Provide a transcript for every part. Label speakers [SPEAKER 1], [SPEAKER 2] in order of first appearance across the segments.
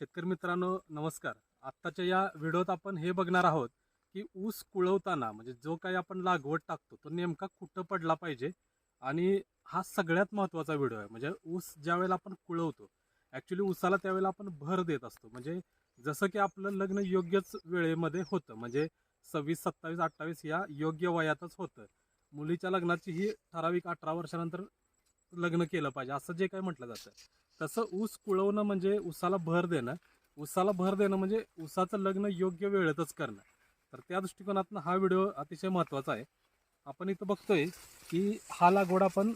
[SPEAKER 1] शेतकरी मित्रांनो नमस्कार. आत्ताच्या या व्हिडिओत आपण हे बघणार आहोत की ऊस कुळवताना म्हणजे जो काही आपण लागवड टाकतो तो नेमका कुठं पडला पाहिजे आणि हा सगळ्यात महत्त्वाचा व्हिडिओ आहे. म्हणजे ऊस ज्या वेळेला आपण कुळवतो ॲक्च्युली ऊसाला त्यावेळेला आपण भर देत असतो. म्हणजे जसं की आपलं लग्न योग्यच वेळेमध्ये होतं म्हणजे सव्वीस सत्तावीस अठ्ठावीस या योग्य वयातच होतं. मुलीच्या लग्नाची ही ठराविक अठरा वर्षानंतर लग्न केलं पाहिजे असं जे काही म्हटलं जातं. तसं ऊस कुळवणं म्हणजे ऊसाला भर देणं. ऊसाला भर देणं म्हणजे ऊसाचं लग्न योग्य वेळेतच करणं. तर त्या दृष्टिकोनातून हा व्हिडिओ अतिशय महत्त्वाचा आहे. आपण इथं बघतोय की हा लागवड आपण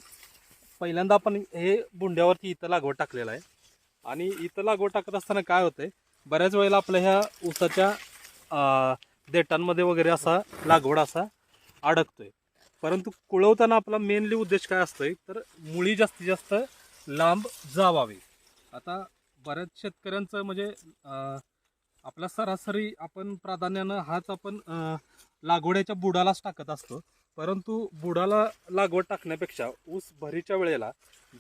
[SPEAKER 1] पहिल्यांदा आपण हे बुंड्यावरती इथं लागवड टाकलेला आहे. आणि इथं लागवड टाकत असताना काय होतंय? बऱ्याच वेळेला आपल्या ह्या ऊसाच्या देटांमध्ये वगैरे असा लागवड असा अडकतोय. परंतु कुळवताना आपला मेनली उद्देश काय असतोय? तर मुळी जास्तीत जास्त लांब जावावे. आता बऱ्याच शेतकऱ्यांचं म्हणजे आपला सरासरी आपण प्राधान्यानं हाच आपण लागवड्याच्या बुडालाच टाकत असतो. परंतु बुडाला लागवड टाकण्यापेक्षा ऊस भरीच्या वेळेला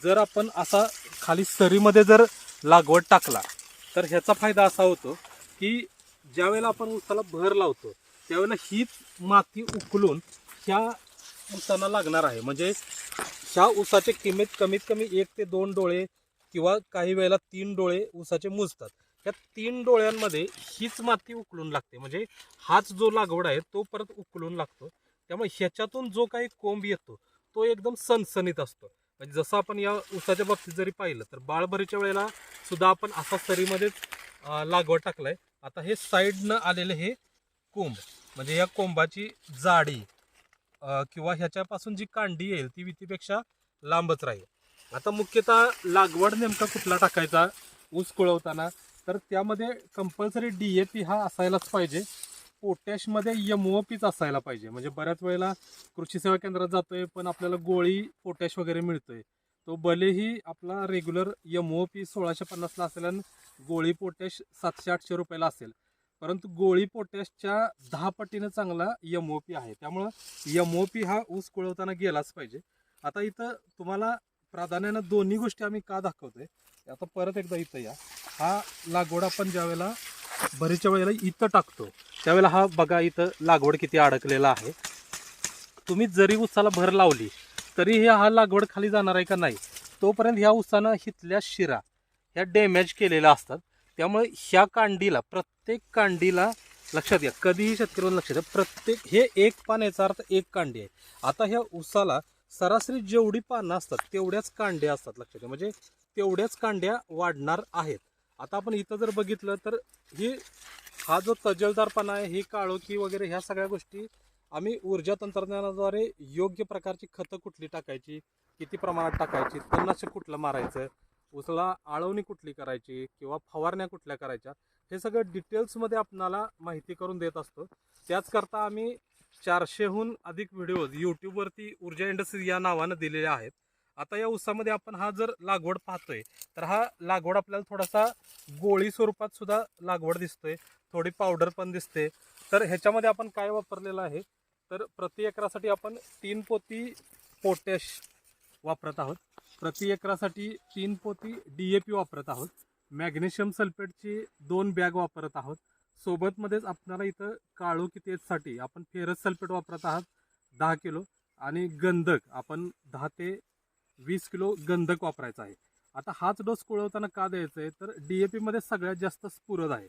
[SPEAKER 1] जर आपण असा खाली सरीमध्ये जर लागवड टाकला तर ह्याचा फायदा असा होतो की ज्यावेळेला आपण ऊसाला भर लावतो त्यावेळेला हीच माती उकलून ह्या ऊसाला लागणार आहे. म्हणजे ह्या ऊसाचे किमेत कमीत कमी एक ते दोन डोळे किंवा काही वेळेला तीन डोळे ऊसाचे मुजतात. त्या तीन डोळ्यांमध्ये हीच माती उकलून लागते. म्हणजे हाच जो लागवड आहे तो परत उकलून लागतो. त्यामुळे ह्याच्यातून जो काही कोंब येतो तो एकदम सणसणीत असतो. म्हणजे जसं आपण या ऊसाच्या बाबतीत जरी पाहिलं तर बाळभरीच्या वेळेला सुद्धा आपण असा सरीमध्येच लागवड टाकलाय. आता हे साईडनं आलेले हे कोंब म्हणजे या कोंबाची जाडी किंवा ह्याच्यापासून जी कांडी येईल ती वितीपेक्षा लांबच राहील. आता मुख्यतः लागवड नेमका कुठला टाकायचा ऊस कुळवताना? तर त्यामध्ये कंपल्सरी डी ए पी हा असायलाच पाहिजे. पोटॅशमध्ये यम ओ पीच असायला पाहिजे. म्हणजे बऱ्याच वेळेला कृषी सेवा केंद्रात जातोय पण आपल्याला गोळी पोटॅश वगैरे मिळतोय. तो भलेही आपला रेग्युलर यम ओ पी सोळाशे पन्नासला असेल आणि गोळी पोटॅश सातशे आठशे रुपयाला असेल. परंतु गोळी पोटॅशच्या दहा पटीनं चांगला एमओपी ओ पी आहे. त्यामुळं एमओपी ओ पी हा ऊस कुळवताना गेलाच पाहिजे. आता इथं तुम्हाला प्राधान्यानं दोन्ही गोष्टी आम्ही का दाखवतोय? आता परत एकदा इथं या. हा लागवड आपण ज्यावेळेला भरीच्या वेळेला इथं टाकतो त्यावेळेला हा बघा इथं लागवड किती अडकलेला आहे. तुम्ही जरी उसाला भर लावली तरी हे हा लागवड खाली जाणार आहे का नाही? तोपर्यंत ह्या उसानं हिथल्या शिरा ह्या डॅमेज केलेल्या असतात. त्यामुळे ह्या कांडीला प्रत्येक कांडीला लक्षात घ्या. कधीही शेतकऱ्यांना लक्षात घ्या प्रत्येक हे एक पान याचा अर्थ एक कांडी आहे. आता ह्या उसाला सरासरी जेवढी पानं असतात तेवढ्याच कांड्या असतात लक्षात घ्या. म्हणजे तेवढ्याच कांड्या वाढणार आहेत. आता आपण इथं जर बघितलं तर ही हा जो तजलदारपणा आहे ही काळोखी वगैरे ह्या सगळ्या गोष्टी आम्ही ऊर्जा तंत्रज्ञानाद्वारे योग्य प्रकारची खतं कुठली टाकायची किती प्रमाणात टाकायची तणनाशक कुठलं मारायचं उसला आळवणी कुठली करायची किंवा फवारण्या कुठल्या करायच्या हे सगळं डिटेल्समध्ये आपणाला माहिती करून देत असतो. त्याचकरता आम्ही चारशेहून अधिक व्हिडिओज यूट्यूबवरती ऊर्जा इंडस्ट्री या नावानं दिलेले आहेत. आता या ऊसामध्ये आपण हा जर लागवड पाहतोय तर हा लागवड आपल्याला थोडासा गोळी स्वरूपात सुद्धा लागवड दिसतोय थोडी पावडर पण दिसते. तर ह्याच्यामध्ये आपण काय वापरलेलं आहे? तर प्रति एकरासाठी आपण तीन पोती पोटॅश वापरत आहोत. प्रति एकरासाठी तीन पोती डी ए पी वापरत आहोत. मॅग्नेशियम सल्फेटची दोन बॅग वापरत आहोत. सोबतमध्येच आपल्याला इथं काळोखी तेजसाठी आपण फेरस सल्फेट वापरत आहात दहा किलो. आणि गंधक आपण दहा ते वीस किलो गंधक वापरायचा आहे. आता हाच डोस कुळवताना का द्यायचा आहे? तर डी ए पीमध्ये सगळ्यात जास्त स्फुरद आहे.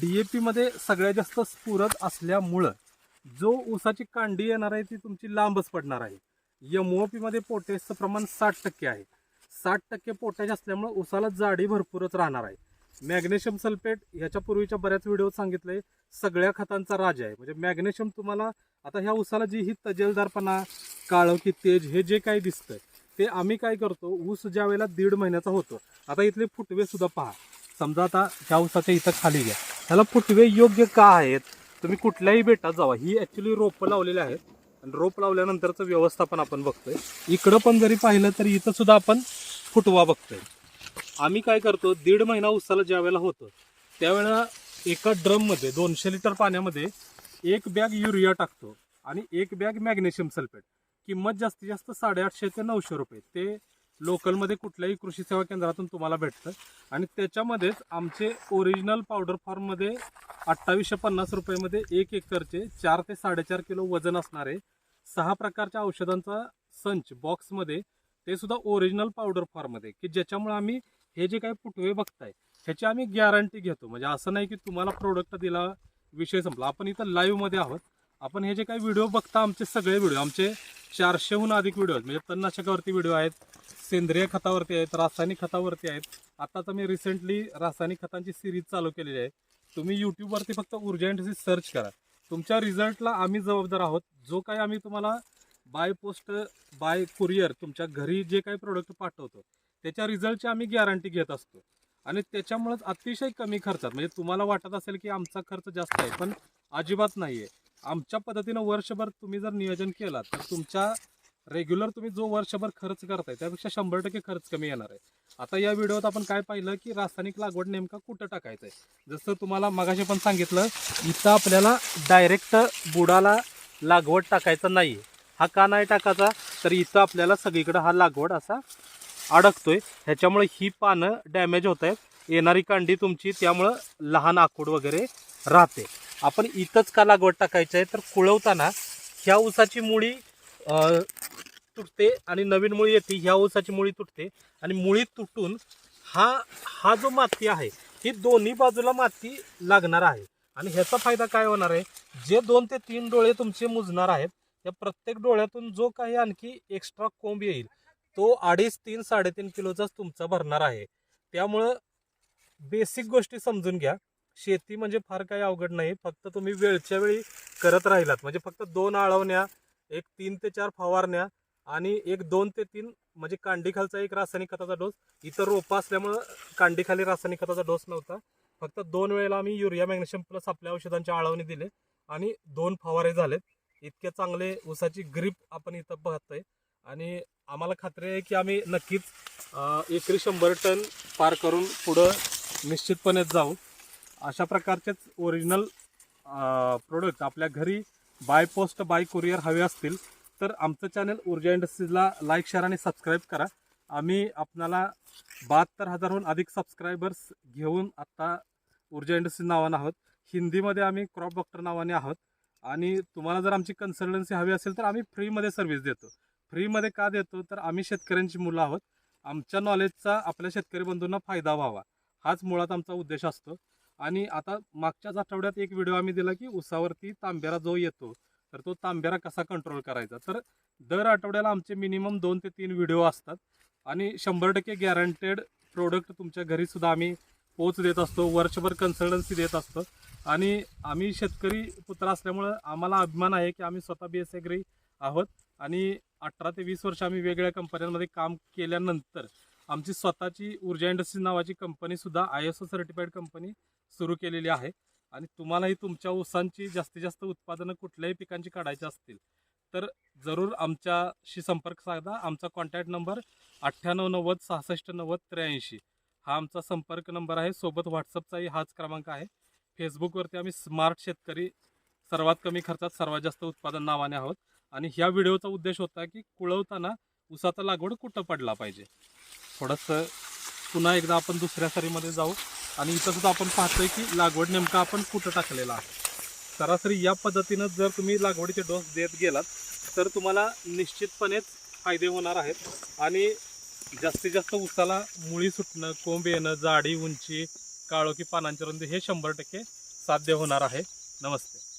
[SPEAKER 1] डी ए पीमध्ये सगळ्यात जास्त स्फुरद असल्यामुळं जो ऊसाची कांडी येणार आहे ती तुमची लांबच पडणार आहे. एम ओ पीमध्ये पोटॅशचं प्रमाण साठ टक्के आहे. साठ टक्के पोटॅश असल्यामुळं उसाला जाडी भरपूरच राहणार आहे. मॅग्नेशियम सल्फेट ह्याच्या पूर्वीच्या बऱ्याच व्हिडिओ सांगितलंय सगळ्या खतांचा राजा आहे. म्हणजे मॅग्नेशियम तुम्हाला आता ह्या ऊसाला जी ही तजेलदारपणा काळं की तेज हे जे काही दिसतंय ते आम्ही काय करतो ऊस ज्या वेळेला दीड महिन्याचा होतो आता इथले फुटवे सुद्धा पहा. समजा आता ह्या ऊसाच्या इथं खाली घ्या. ह्याला फुटवे योग्य का आहेत? तुम्ही कुठल्याही बेटात जावा. ही ॲक्च्युली रोपं लावलेली आहेत. आणि रोप लावल्यानंतरचं व्यवस्थापन आपण बघतोय. इकडं पण जरी पाहिलं तरी इथं सुद्धा आपण फुटवा बघतोय. आम्ही काय करतो दीड महिना उसाला ज्या वेळेला होतो त्यावेळेला एका ड्रममध्ये दोनशे लिटर पाण्यामध्ये एक बॅग युरिया टाकतो आणि एक बॅग मॅग्नेशियम सल्फेट. किंमत जास्तीत जास्त साडेआठशे ते नऊशे रुपये. ते लोकलमध्ये कुठल्याही कृषी सेवा केंद्रातून तुम्हाला भेटतं. आणि त्याच्यामध्येच आमचे ओरिजिनल पावडर फॉर्ममध्ये अठ्ठावीसशे पन्नास रुपयेमध्ये एक एकरचे चार ते साडेचार किलो वजन असणारे सहा प्रकारच्या औषधांचा संच बॉक्समध्ये ते सुद्धा ओरिजिनल पावडर फॉर्ममध्ये की ज्याच्यामुळे आम्ही हे जे काही पुटवे बघताय ह्याची आम्ही गॅरंटी घेतो. म्हणजे असं नाही की तुम्हाला प्रोडक्ट दिला विषय संपला. आपण इथं लाईव्हमध्ये आहोत. आपण हे जे काही व्हिडिओ बघता आमचे सगळे व्हिडिओ आमचे चारशेहून अधिक व्हिडिओ आहेत. म्हणजे तणनाशकावरती व्हिडिओ आहेत सेंद्रिय खतावरती आहेत रासायनिक खतावरती आहेत. आताच मी रिसेंटली रासायनिक खतांची सिरीज चालू केलेली आहे. तुम्ही यूट्यूबवरती फक्त ऊर्जा सर्च करा. तुमच्या रिझल्टला आम्ही जबाबदार आहोत. जो काही आम्ही तुम्हाला बाय पोस्ट बाय कुरिअर तुमच्या घरी जे काही प्रोडक्ट पाठवतो त्याच्या रिझल्टची आम्ही गॅरंटी घेत असतो. आणि त्याच्यामुळेच अतिशय कमी खर्चात म्हणजे तुम्हाला वाटत असेल की आमचा खर्च जास्त आहे पण अजिबात नाही आहे आमच्या पद्धतीनं वर्षभर तुम्ही जर नियोजन केलं तर तुमच्या रेग्युलर तुम्ही जो वर्षभर खर्च करताय त्यापेक्षा शंभर टक्के खर्च कमी येणार आहे. आता या व्हिडिओत आपण काय पाहिलं की रासायनिक लागवड नेमका कुठं टाकायचं आहे जसं तुम्हाला मगाशी पण सांगितलं इथं आपल्याला डायरेक्ट बुडाला लागवड टाकायचं नाही हा का नाही टाकायचा? तर इथं आपल्याला सगळीकडं हा लागवड असा अडकतोय. ह्याच्यामुळे ही पानं डॅमेज होत आहेत. येणारी कांडी तुमची त्यामुळं लहान आकूड वगैरे राहते. आपण इथंच का लागवड टाकायचं आहे तर कुळवताना ह्या ऊसाची मुळी तुटते आणि नवीन मुळी येते ह्या ऊसाची मुळी तुटते. आणि मुळी तुटून हा हा जो माती आहे ही दोन्ही बाजूला माती लागणार आहे. आणि ह्याचा फायदा काय होणार आहे? जे दोन ते तीन डोळे तुमचे मुजणार आहेत त्या प्रत्येक डोळ्यातून जो काही आणखी एक्स्ट्रा कोंब येईल तो अडीच तीन साडेतीन किलोचाच तुमचा भरणार आहे. त्यामुळं बेसिक गोष्टी समजून घ्या. शेती म्हणजे फार काही अवघड नाही फक्त तुम्ही वेळच्या वेळी करत राहिलात. म्हणजे फक्त दोन आळवण्या एक तीन ते चार फवारण्या आणि एक दोन ते तीन म्हणजे कांडीखालचा एक रासायनिक खताचा डोस. इतर रोपं असल्यामुळं कांडीखाली रासायनिक खताचा डोस नव्हता. फक्त दोन वेळेला आम्ही युरिया मॅग्नेशियम प्लस आपल्या औषधांच्या आळवणी दिले आणि दोन फवारे झालेत. इतके चांगले ऊसाची ग्रीप आपण इथं पाहतोय. आणि आम्हाला खात्री आहे की आम्ही नक्कीच एकरी शंभर टन पार करून पुढं निश्चितपणे जाऊ. अशा प्रकारचेच ओरिजिनल प्रोडक्ट आपल्या घरी बाय पोस्ट बाय कुरिअर हवे असतील. तर आमचं चॅनल ऊर्जा इंडस्ट्रीजला लाईक शेअर आणि सबस्क्राईब करा. आम्ही आपणाला बहात्तर हजारहून अधिक सबस्क्रायबर्स घेऊन आत्ता ऊर्जा इंडस्ट्रीज नावानं आहोत. हिंदीमध्ये आम्ही क्रॉप डॉक्टर नावाने आहोत. आणि तुम्हाला जर आमची कन्सल्टन्सी हवी असेल तर आम्ही फ्रीमध्ये सर्व्हिस देतो. फ्रीमध्ये का देतो? तर आम्ही शेतकऱ्यांची मुलं आहोत. आमच्या नॉलेजचा आपल्या शेतकरी बंधूंना फायदा व्हावा. हाच मुळात आमचा उद्देश असतो. आणि आता मागच्याच आठवड्यात एक व्हिडिओ आम्ही दिला की उसावरती तांब्यारा जो येतो तर तो तांब्यारा कसा कंट्रोल करायचा? तर दर आठवड्याला आमचे मिनिमम दोन ते तीन व्हिडिओ असतात. आणि शंभर टक्के गॅरंटेड प्रोडक्ट तुमच्या घरीसुद्धा आम्ही पोच देत असतो. वर्षभर कन्सल्टन्सी देत असतो. आणि आम्ही शेतकरी पुत्र असल्यामुळं आम्हाला अभिमान आहे की आम्ही स्वतः बी एस एग्री आहोत. आणि अठरा ते वीस वर्ष आम्ही वेगवेगळ्या कंपन्यांमध्ये काम केल्यानंतर आमची स्वतःची ऊर्जा इंडस्ट्रीज नावाची कंपनीसुद्धा I S O certified company सुरू केलेली आहे. आणि तुम्हालाही तुमच्या ऊसांची जास्तीत जास्त उत्पादनं कुठल्याही पिकांची काढायची असतील तर जरूर आमच्याशी संपर्क साधा. आमचा कॉन्टॅक्ट नंबर अठ्ठ्याण्णव नव्वद सहासष्ट नव्वद त्र्याऐंशी. हा आमचा संपर्क नंबर आहे. सोबत व्हॉट्सअपचाही हाच क्रमांक आहे. फेसबुकवरती आम्ही स्मार्ट शेतकरी सर्वात कमी खर्चात सर्वात जास्त उत्पादन नावाने आहोत. आणि ह्या व्हिडिओचा उद्देश होता की कुळवताना ऊसाचा लागवड कुठं पडला पाहिजे? थोडंसं पुन्हा एकदा आपण दुसऱ्या सरीमध्ये जाऊ. आणि इथं सुद्धा आपण पाहतोय की लागवड नेमका आपण कुठं टाकलेला आहे. सरासरी या पद्धतीनं जर तुम्ही लागवडीचे डोस देत गेलात तर तुम्हाला निश्चितपणेच फायदे होणार आहेत. आणि जास्तीत जास्त उसाला मुळी सुटणं कोंब येणं जाडी उंची काळोखी पानांची रुंदी हे शंभर टक्के साध्य होणार आहे. नमस्ते.